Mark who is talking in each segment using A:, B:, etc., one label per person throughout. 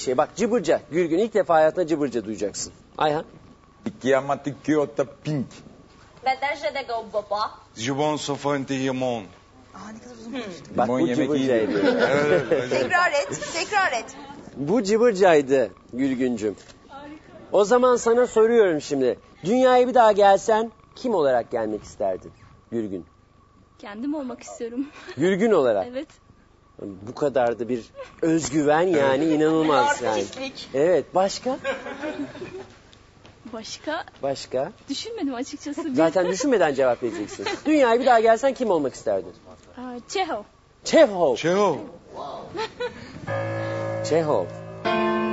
A: şey bak cıbırca. Gülgün ilk defa hayatında cıbırca duyacaksın. Ayhan.
B: Kiamatik Kyoto Pink.
C: Bedejde de go baba.
D: Jubon Sofante Yemon.
A: Bak
B: Limon
A: bu
B: yemek
A: cıbırcaydı.
D: Evet, evet.
E: Tekrar et, tekrar et.
A: bu cıbırcaydı Gülgüncüm. O zaman sana soruyorum şimdi. Dünyaya bir daha gelsen kim olarak gelmek isterdin? Gülgün.
F: Kendim olmak istiyorum.
A: Gülgün olarak.
F: evet.
A: Bu kadar da bir özgüven yani inanılmaz yani.
E: Artistlik.
A: Evet başka?
F: Başka
A: Başka?
F: düşünmedim açıkçası. Bir-
A: Zaten düşünmeden cevap vereceksin. Dünyaya bir daha gelsen kim olmak isterdin?
F: Aa, Çehov.
A: Çehov.
D: Çehov.
A: Çehov.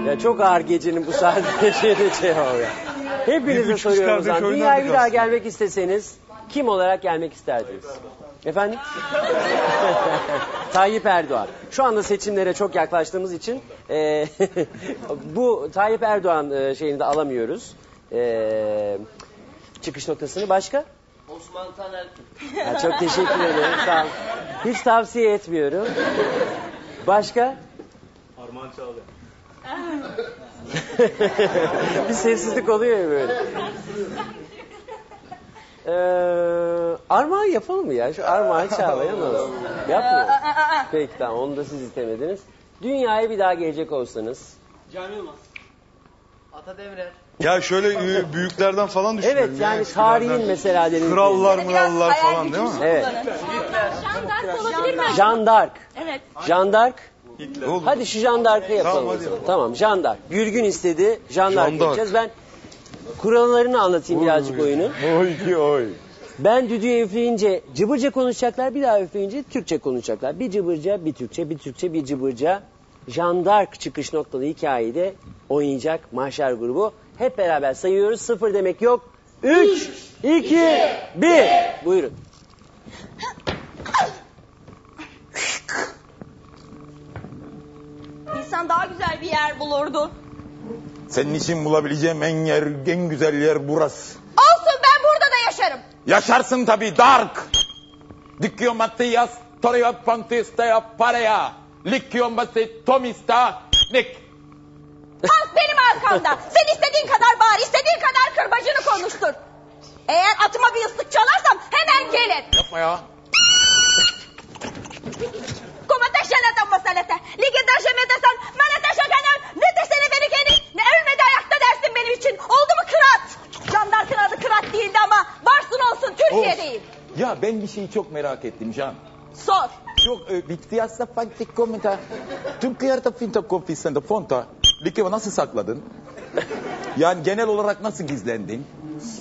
A: Ya çok ağır gecenin bu saatinde şeyde Çehov ya. Hepinize soruyorum o zaman. Dünyaya bir daha
D: aslında.
A: gelmek isteseniz kim olarak gelmek isterdiniz? Efendim? Tayyip Erdoğan. Şu anda seçimlere çok yaklaştığımız için e, bu Tayyip Erdoğan e, şeyini de alamıyoruz. E, çıkış noktasını başka?
G: Osman Taner.
A: Çok teşekkür ederim. Sağ olun. Hiç tavsiye etmiyorum. Başka?
G: Armağan Çağlayan.
A: bir sessizlik oluyor ya böyle. Ee, armağan yapalım mı ya? Şu armağan çağlayan olsun. Yapmıyor. Peki tamam onu da siz istemediniz. Dünyaya bir daha gelecek olsanız.
G: Cem Yılmaz. Ata Devrer.
D: Ya şöyle e, büyüklerden falan düşünüyorum.
A: Evet
D: ya,
A: yani
D: eskilerden.
A: tarihin mesela dedim.
D: Krallar
E: hayal
D: falan değil mi?
A: Evet.
F: d'Arc olabilir mi?
A: Jean d'Arc.
F: Evet.
A: Jean d'Arc.
D: Olur.
A: Hadi şu Jean d'Arc'ı yapalım.
D: Tamam, hadi yapalım.
A: Tamam Jean d'Arc. Gülgün istedi. D'Arc. yapacağız. Ben kurallarını anlatayım birazcık oyunu.
B: Oy ki oy.
A: Ben düdüğü üfleyince cıbırca konuşacaklar, bir daha üfleyince Türkçe konuşacaklar. Bir cıbırca, bir Türkçe, bir Türkçe, bir cıbırca. Jandark çıkış noktalı hikayede oynayacak mahşer grubu. Hep beraber sayıyoruz. Sıfır demek yok. Üç, iki, bir. Buyurun.
E: İnsan daha güzel bir yer bulurdu.
B: Senin için bulabileceğim en yer, en güzel yer burası.
E: Olsun ben burada da yaşarım.
B: Yaşarsın tabii Dark. Dikyo Matias, Torio Pantistaya Paraya. Likyo Basit Tomista, Nick.
E: Halk benim arkamda. Sen istediğin kadar bağır, istediğin kadar kırbacını konuştur. Eğer atıma bir ıslık çalarsam hemen gelir.
B: Yapma ya.
E: Kumata şenete masalete. Liginde şemedesen, manete şakanem. Ne desene beni geni, ne ölmedi ayakta dersin benim için. Oldu mu kırat? Jandarkın adı kırat değildi ama varsın olsun Türkiye
B: Of.
E: değil.
B: Ya ben bir şeyi çok merak ettim Can.
E: Sor.
B: Çok e, bittiyasa fantik komita. Türkiye da finta konfisende fonta. Likyo nasıl sakladın? Yani genel olarak nasıl gizlendin?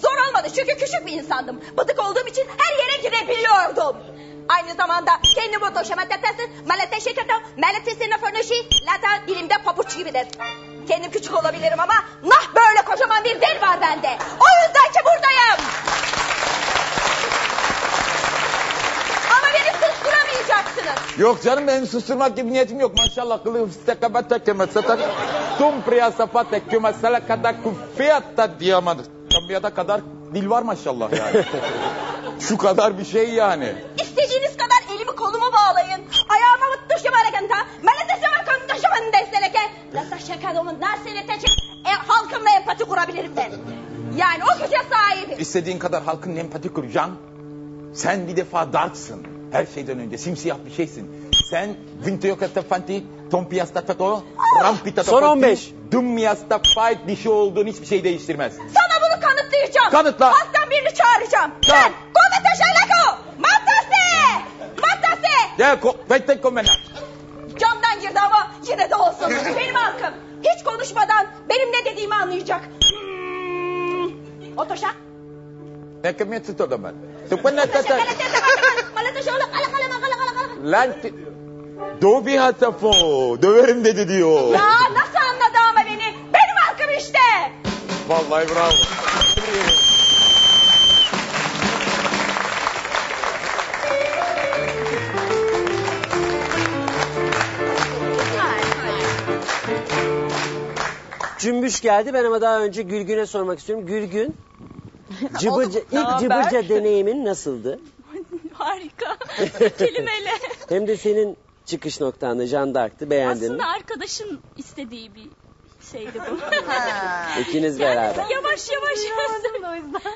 E: Zor olmadı çünkü küçük bir insandım. Bıdık olduğum için her yere girebiliyordum. Aynı zamanda kendi moto şematetesi, malete şeketo, maletesine fönöşi, lata dilimde pabuç gibidir. Kendim küçük olabilirim ama nah böyle kocaman bir dil var bende. O yüzden ki buradayım. Ama beni susturamayacaksınız.
B: Yok canım benim susturmak gibi niyetim yok. Maşallah kılığı fıstaka batak satak. Tum priya sapatek küme salakada kufiyatta diyamadı. Tabiata kadar dil var maşallah yani. Şu kadar bir şey yani.
E: Şekadomun dersine teçik. E, halkımla empati kurabilirim ben. Yani o güce sahibim.
B: İstediğin kadar halkın empati kur Can. Sen bir defa darksın. Her şeyden önce simsiyah bir şeysin. Sen Vintoyokata Fanti, Tompiyasta Fato, Rampita
A: Son 15.
B: Dummiyasta Fight dişi olduğun hiçbir şey değiştirmez.
E: Sana bunu kanıtlayacağım.
B: Kanıtla.
E: Halktan birini çağıracağım.
B: Tamam.
E: Ben Komite Şeleko. Matase. Matase.
B: Gel, ko vete komena.
E: Girdi ama yine de olsun. Benim halkım. Hiç konuşmadan benim ne dediğimi anlayacak. Otoşa. Kala kala kala kala.
B: Lan Dobi hatafo. Döverim dedi diyor.
E: Ya nasıl anladı ama beni? Benim halkım işte.
B: Vallahi bravo.
A: Cümbüş geldi. Ben ama daha önce Gülgün'e sormak istiyorum. Gülgün, cıbırca, ilk cıbırca deneyimin nasıldı?
F: Harika. Kelimeyle.
A: Hem de senin Çıkış noktan da Jean d'Arc'tı. Beğendin mi?
F: Aslında arkadaşın istediği bir şeydi bu.
A: İkiniz beraber.
F: yavaş yavaş yazdım
H: o yüzden.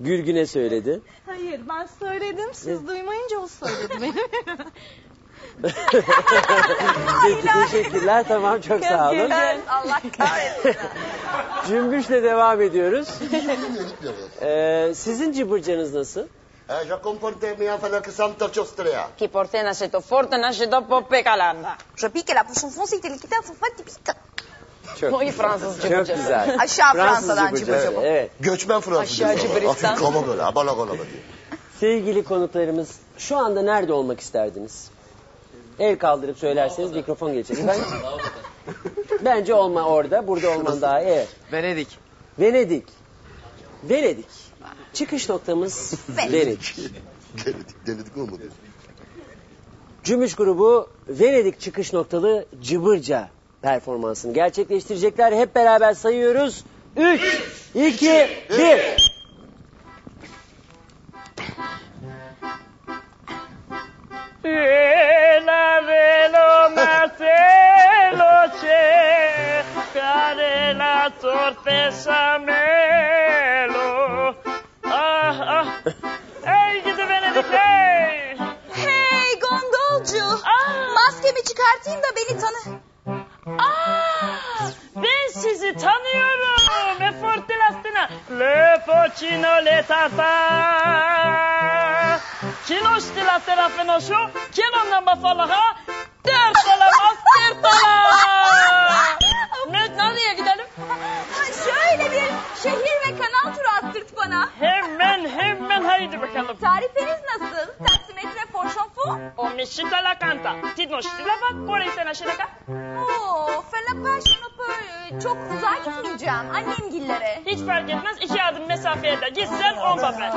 A: Gülgün'e söyledi.
H: Hayır ben söyledim siz duymayınca o söyledi benim.
A: Peki teşekkürler. Tamam çok sağ olun.
E: Allah kahretsin.
A: Cümbüş'le devam ediyoruz. Ee, sizin cıbırcanız nasıl?
I: Eh, je comporte mia falla che santa ciostrea.
J: Chi porte nascito forte, nascito poppe calanda.
E: Je pique la bouchon foncé, il quitte son fait pique.
A: Çok,
J: Muy Fransız
A: çok
J: cıbırcası.
A: güzel.
E: Aşağı Fransa'dan
A: cıbırcası,
E: cıbır cıbır.
A: Evet.
I: Göçmen Fransız.
J: Aşağı.
I: Hafif kaba böyle. Abala kaba diye.
A: Sevgili konuklarımız şu anda nerede olmak isterdiniz? El kaldırıp söylerseniz mikrofon gelecek. Ben, bence olma orada. Burada olman daha iyi. Evet.
G: Venedik.
A: Venedik. Venedik. Çıkış noktamız Venedik.
I: Denedik, denedik olmadı.
A: Cümbüş grubu Venedik çıkış noktalı Cıbırca performansını gerçekleştirecekler. Hep beraber sayıyoruz. 3, 2, 1.
K: care la torpesa melo. Ah, ah. Ey gidi Venedik hey!
E: Hey gondolcu. Maskemi çıkartayım da beni tanı.
K: Ah, ben sizi tanıyorum. E forte lastina. Le pochino le tata. Kilo stila terafenoşu. Kilo namba falaha. Dertolamaz misita la canta. Tidno stila bak. Por ahí te şidaka.
E: Oo, felapaş Çok uzağa gitmeyeceğim. Annemgillere.
K: Hiç fark etmez. iki adım mesafeye de gitsen on paper.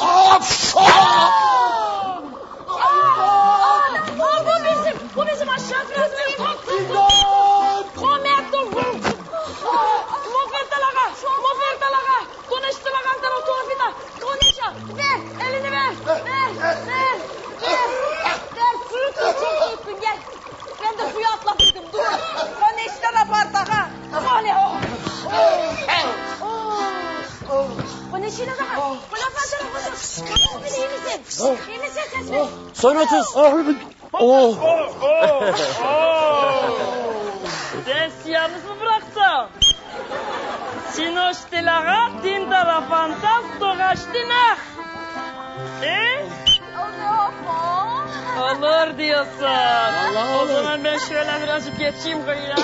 E: Aa, bu bizim, bu bizim aşağı Fransa'yı İyi misin? İyi misin ses ver?
A: Son 30. Oh.
K: Oh! Oh! Oh! Ben mı bıraktım? Sinoş dilaga, din tarafantas, togaş dinak. E? Olur diyorsun. Vallahi o zaman ben şöyle birazcık geçeyim kıyıya.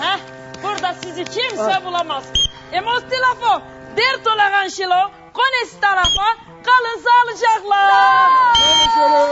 K: Heh, burada sizi kimse ah. bulamaz. Emos telefon, dert olan şilo, kones tarafa, kalın sağlıcakla. Sağ